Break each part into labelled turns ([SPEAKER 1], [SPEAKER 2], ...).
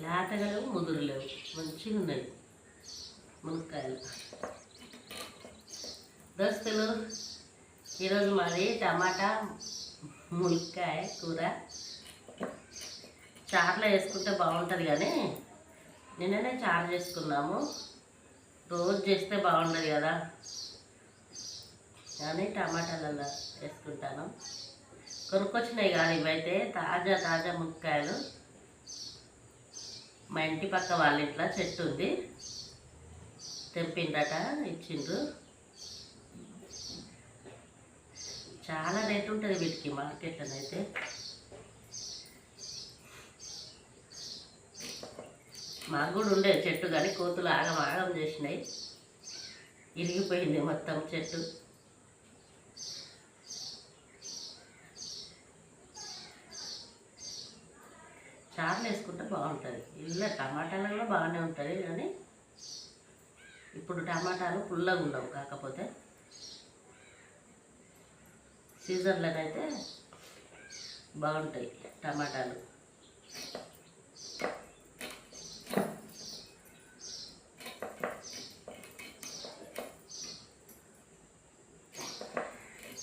[SPEAKER 1] లేతగా లేవు ముదురు లేవు. మంచిగా ఉన్నాయి మునక్కాయలు. దోస్తులు ఈరోజు మాది టమాటా మునక్కాయ కూర. చారులో వేసుకుంటే బాగుంటుంది కానీ నిన్ననే చారు చేసుకున్నాము. రోజు చేస్తే బాగుండదు కదా. కానీ టమాటాలలో వేసుకుంటాను. కొనుక్కొచ్చినాయి కానీ ఇవైతే తాజా తాజా మునక్కాయలు. మా ఇంటి పక్క వాళ్ళ ఇంట్లో చెట్టు ఉంది. తెంపిండట ఇచ్చిండ్రు. చాలా రేట్ ఉంటుంది వీటికి మార్కెట్లోనైతే మాకు కూడా ఉండే చెట్టు కానీ కోతులు ఆగం ఆగం చేసినాయి. ఇరిగిపోయింది మొత్తం చెట్టు. చారులు వేసుకుంటే బాగుంటుంది. ఇల్లు టమాటాలు కూడా బాగానే ఉంటుంది కానీ ఇప్పుడు టమాటాలు పుల్లగా ఉండవు కాకపోతే సీజన్లోనైతే బాగుంటాయి టమాటాలు.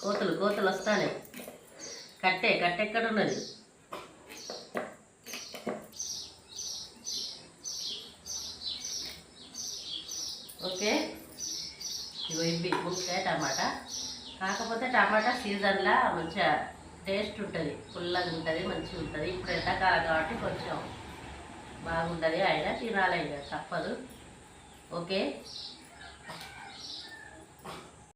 [SPEAKER 1] కోతులు కోతులు వస్తానే. కట్టే కట్టె ఓకే? ఇగో ఇవి మునక్కాయ టమాటా. కాకపోతే టమాటా సీజన్లో మంచిగా టేస్ట్ ఉంటుంది. పుల్లగా ఉంటుంది మంచిగా ఉంటుంది. ఇప్పుడు ఎండాకాలం కాబట్టి కొంచెం బాగుంటుంది. అయినా తినాలి ఇక తప్పదు. ఓకే?